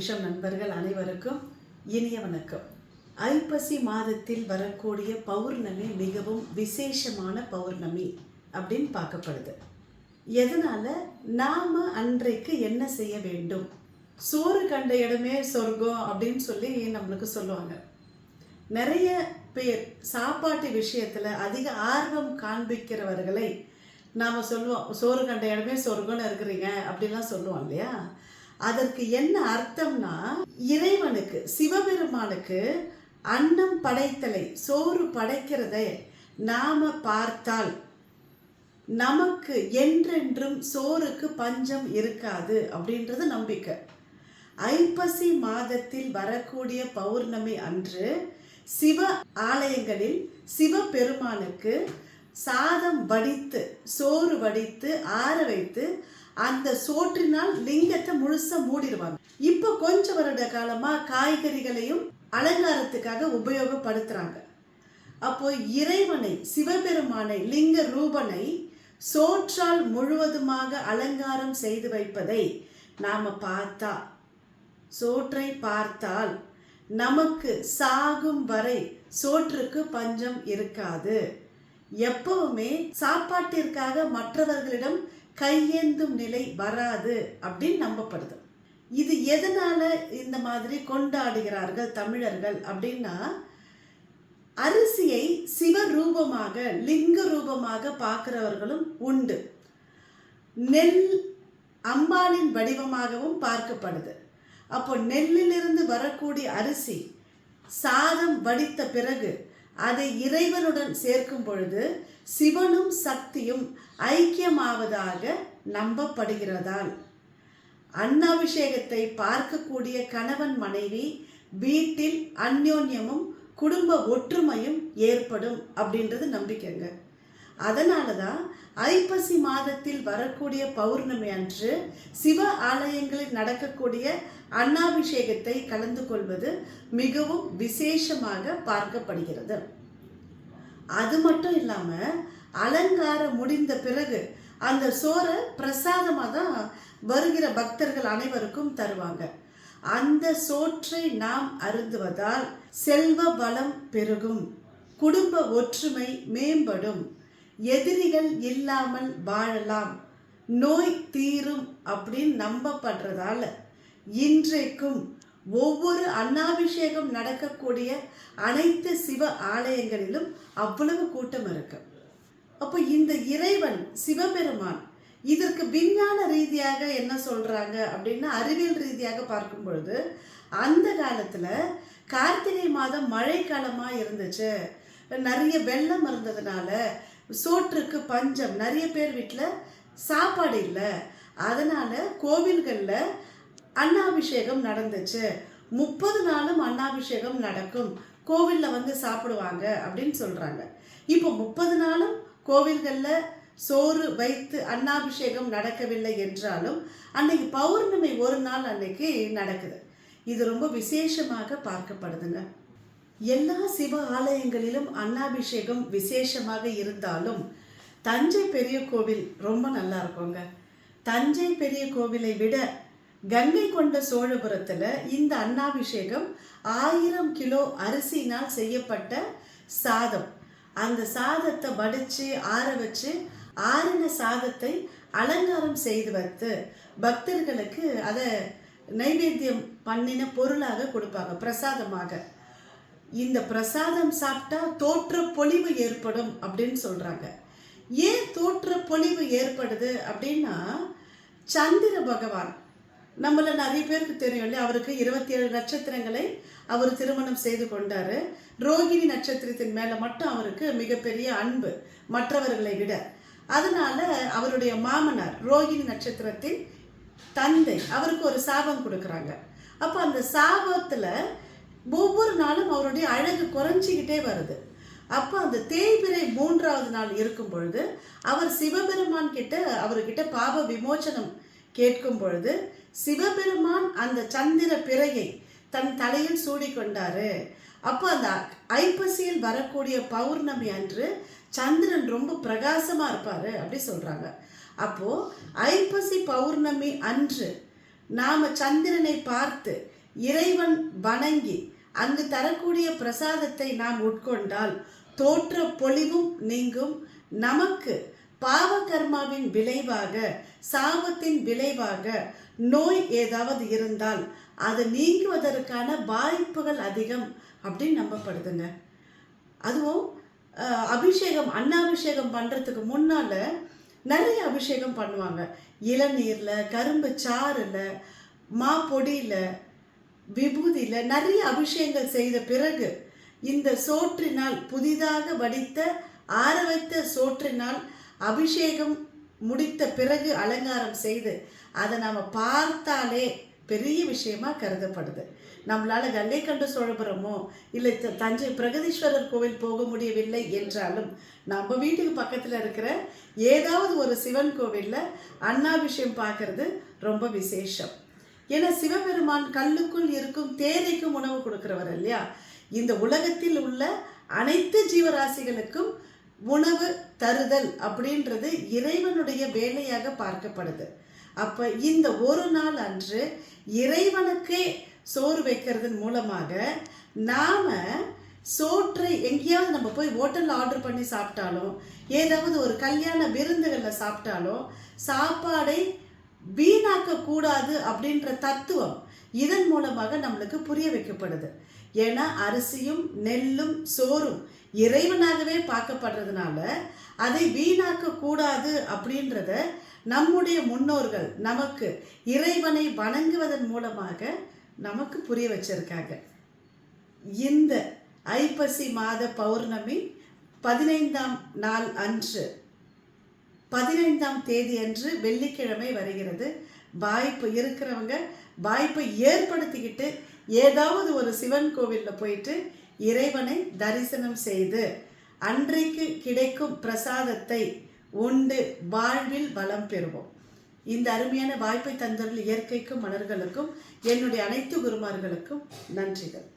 கிஷம் நண்பர்கள் அனைவருக்கும் இனிய வணக்கம். ஐப்பசி மாதத்தில் வரக்கூடிய பௌர்ணமி மிகவும் விசேஷமான பௌர்ணமி அப்படின்னு பார்க்கப்படுது. எதனால? நாம அன்றைக்கு என்ன செய்ய வேண்டும்? சோறு கண்ட இடமே சொர்க்கம் அப்படின்னு சொல்லி நம்மளுக்கு சொல்லுவாங்க. நிறைய பேர் சாப்பாட்டு விஷயத்துல அதிக ஆர்வம் காண்பிக்கிறவர்களை நாம் சொல்லுவோம் சோறு கண்ட இடமே சொர்க்கம்னு இருக்கிறீங்க அப்படிலாம் சொல்லுவோம் இல்லையா? அதற்கு என்ன அர்த்தம்னா இறைவனுக்கு சிவபெருமானுக்கு அன்னம் படைத்தலை சோறு படைக்கிறதை நாம பார்த்தால் நமக்கு என்றென்றும் சோறுக்கு பஞ்சம் இருக்காது அப்படின்றது நம்பிக்கை. ஐப்பசி மாதத்தில் வரக்கூடிய பௌர்ணமி அன்று சிவ ஆலயங்களில் சிவபெருமானுக்கு சாதம் வடித்து சோறு வடித்து ஆற வைத்து அந்த சோற்றினால் லிங்கத்தை முழுசாக மூடிடுவாங்க. இப்போ கொஞ்ச வருட காலமா காய்கறிகளையும் அலங்காரத்துக்காக உபயோகப்படுத்துறாங்க. அப்போ இறைவனை சிவபெருமானை லிங்க ரூபனை சோற்றால் முழுவதுமாக அலங்காரம் செய்து வைப்பதை நாம பார்த்தா சோற்றை பார்த்தால் நமக்கு சாகும் வரை சோற்றுக்கு பஞ்சம் இருக்காது. எப்பவுமே சாப்பாட்டிற்காக மற்றவர்களிடம் கையேந்தும் நிலை வராது அப்படின்னு நம்பப்படுது. இது எதனால இந்த மாதிரி கொண்டாடுகிறார்கள் தமிழர்கள் அப்படின்னா அரிசியை சிவரூபமாக லிங்க ரூபமாக பார்க்கிறவர்களும் உண்டு. நெல் அம்பாளின் வடிவமாகவும் பார்க்கப்படுது. அப்போ நெல்லிலிருந்து வரக்கூடிய அரிசி சாதம் வடித்த பிறகு அதை இறைவனுடன் சேர்க்கும் பொழுது சிவனும் சக்தியும் ஐக்கியமாவதாக நம்பப்படுகிறதால். அன்னாபிஷேகத்தை பார்க்கக்கூடிய கணவன் மனைவி வீட்டில் அந்யோன்யமும் குடும்ப ஒற்றுமையும் ஏற்படும் அப்படின்றது நம்பிக்கைங்க. அதனால தான் ஐப்பசி மாதத்தில் வரக்கூடிய பௌர்ணமி அன்று சிவ ஆலயங்களில் நடக்கக்கூடிய அன்னாபிஷேகத்தை கலந்து கொள்வது மிகவும் விசேஷமாக பார்க்கப்படுகிறது. அது மட்டும் இல்லாமல் அலங்காரம் முடிந்த பிறகு அந்த சோறை பிரசாதமாக தான் வருகிற பக்தர்கள் அனைவருக்கும் தருவாங்க. அந்த சோற்றை நாம் அருந்துவதால் செல்வ வளம் பெருகும் குடும்ப ஒற்றுமை மேம்படும் எதிரிகள் இல்லாமல் வாழலாம் நோய் தீரும் அப்படின்னு நம்பப்படுறதால இன்றைக்கும் ஒவ்வொரு அன்னாபிஷேகம் நடக்கக்கூடிய அனைத்து சிவ ஆலயங்களிலும் அவ்வளவு கூட்டம் இருக்கு. அப்போ இந்த இறைவன் சிவபெருமான் இதற்கு விஞ்ஞான ரீதியாக என்ன சொல்றாங்க அப்படின்னா அறிவியல் ரீதியாக பார்க்கும் பொழுது அந்த காலத்துல கார்த்திகை மாதம் மழை இருந்துச்சு. நிறைய வெள்ளம் இருந்ததுனால சோற்றுக்கு பஞ்சம் நிறைய பேர் வீட்டில் சாப்பாடு இல்லை. அதனால கோவில்களில் அன்னாபிஷேகம் நடந்துச்சு. முப்பது நாளும் அன்னாபிஷேகம் நடக்கும். கோவிலில் வந்து சாப்பிடுவாங்க அப்படின்னு சொல்கிறாங்க இப்போ முப்பது நாளும் கோவில்களில் சோறு வைத்து அன்னாபிஷேகம் நடக்கவில்லை என்றாலும் அன்னைக்கு பௌர்ணமி ஒரு நாள் அன்னைக்கு நடக்குது. இது ரொம்ப விசேஷமாக பார்க்கப்படுதுங்க. எல்லா சிவ ஆலயங்களிலும் அன்னாபிஷேகம் விசேஷமாக இருந்தாலும் தஞ்சை பெரிய கோவில் ரொம்ப நல்லா இருக்குங்க. தஞ்சை பெரிய கோவிலை விட கங்கை கொண்ட சோழபுரத்தில் இந்த அன்னாபிஷேகம் ஆயிரம் கிலோ அரிசினால் செய்யப்பட்ட சாதம். அந்த சாதத்தை வடித்து ஆற வச்சு ஆறின சாதத்தை அலங்காரம் செய்து வைத்து பக்தர்களுக்கு அதை நைவேத்தியம் பண்ணின பொருளாக கொடுப்பாங்க பிரசாதமாக. இந்த பிரசாதம் சாப்பிட்டா தோற்ற பொலிவு ஏற்படும் அப்படின்னு சொல்றாங்க. ஏன் தோற்ற பொலிவு ஏற்படுது அப்படின்னா சந்திர பகவான் நம்மள நிறைய பேருக்கு தெரியும் இல்லையா? அவருக்கு இருபத்தி ஏழு நட்சத்திரங்களை அவர் திருமணம் செய்து கொண்டாரு. ரோகிணி நட்சத்திரத்தின் மேல மட்டும் அவருக்கு மிகப்பெரிய அன்பு மற்றவர்களை விட. அதனால அவருடைய மாமனார் ரோகிணி நட்சத்திரத்தின் தந்தை அவருக்கு ஒரு சாபம் கொடுக்குறாங்க. அப்போ அந்த சாபத்துல ஒவ்வொரு நாளும் அவருடைய அழகு குறைஞ்சிக்கிட்டே வருது. அப்போ அந்த தேய்பிரை மூன்றாவது நாள் இருக்கும் பொழுது அவர் சிவபெருமான் கிட்ட அவர்கிட்ட பாவ விமோச்சனம் கேட்கும் பொழுது சிவபெருமான் அந்த சந்திர பிறையை தன் தலையில் சூடிக்கொண்டாரு. அப்போ அந்த ஐப்பசியில் வரக்கூடிய பௌர்ணமி அன்று சந்திரன் ரொம்ப பிரகாசமா இருப்பார் அப்படி சொல்றாங்க. அப்போ ஐப்பசி பௌர்ணமி அன்று நாம சந்திரனை பார்த்து இறைவன் வணங்கி அங்கு தரக்கூடிய பிரசாதத்தை நாம் உட்கொண்டால் தோற்ற பொலிவும் நீங்கும். நமக்கு பாவகர்மாவின் விளைவாக சாபத்தின் விளைவாக நோய் ஏதாவது இருந்தால் அது நீங்குவதற்கான வாய்ப்புகள் அதிகம் அப்படின்னு நம்பப்படுதுங்க. அதுவும் அபிஷேகம் அன்னாபிஷேகம் பண்ணுறதுக்கு முன்னால் நிறைய அபிஷேகம் பண்ணுவாங்க. இளநீரில் கரும்பு சாறில் மா பொடியில் விபூதியில் நிறைய அபிஷேகங்கள் செய்த பிறகு இந்த சோற்றினால் புதிதாக வடித்த ஆற வைத்த சோற்றினால் அபிஷேகம் முடித்த பிறகு அலங்காரம் செய்து அதை நாம் பார்த்தாலே பெரிய விஷயமா கருதப்படுது. நம்மளால் கங்கை கண்டு சோழபுரமோ இல்லை த- தஞ்சை பிரகதீஸ்வரர் கோவில் போக முடியவில்லை என்றாலும் நம்ம வீட்டுக்கு பக்கத்தில் இருக்கிற ஏதாவது ஒரு சிவன் கோவிலில் அண்ணாபிஷேகம் பார்க்கறது ரொம்ப விசேஷம். ஏன்னா சிவபெருமான் கல்லுக்குள் இருக்கும் தேரைக்கும் உணவு கொடுக்குறவர் இல்லையா? இந்த உலகத்தில் உள்ள அனைத்து ஜீவராசிகளுக்கும் உணவு தருதல் அப்படின்றது இறைவனுடைய வேலையாக பார்க்கப்படுது. அப்போ இந்த ஒரு நாள் அன்று இறைவனுக்கே சோறு வைக்கிறதன் மூலமாக நாம் சோற்றை எங்கேயாவது நம்ம போய் ஹோட்டலில் ஆர்டர் பண்ணி சாப்பிட்டாலும் ஏதாவது ஒரு கல்யாண விருந்துகளில் சாப்பிட்டாலும் சாப்பாடை வீணாக்க கூடாது அப்படின்ற தத்துவம் இதன் மூலமாக நம்மளுக்கு புரிய வைக்கப்படுது. ஏன்னா அரிசியும் நெல்லும் சோறும் இறைவனாகவே பார்க்கப்படுறதுனால அதை வீணாக்க கூடாது அப்படின்றத நம்முடைய முன்னோர்கள் நமக்கு இறைவனை வணங்குவதன் மூலமாக நமக்கு புரிய வச்சிருக்காங்க. இந்த ஐப்பசி மாத பௌர்ணமி பதினைந்தாம் நாள் அன்று பதினைந்தாம் தேதி அன்று வெள்ளிக்கிழமை வருகிறது. வாய்ப்பு இருக்கிறவங்க வாய்ப்பை ஏற்படுத்திக்கிட்டு ஏதாவது ஒரு சிவன் கோவிலில் போயிட்டு இறைவனை தரிசனம் செய்து அன்றைக்கு கிடைக்கும் பிரசாதத்தை உண்டு வாழ்வில் வளம் பெறுவோம். இந்த அருமையான வாய்ப்பை தந்துள்ள இயற்கைக்கும் மலர்களுக்கும் என்னுடைய அனைத்து குருமார்களுக்கும் நன்றிகள்.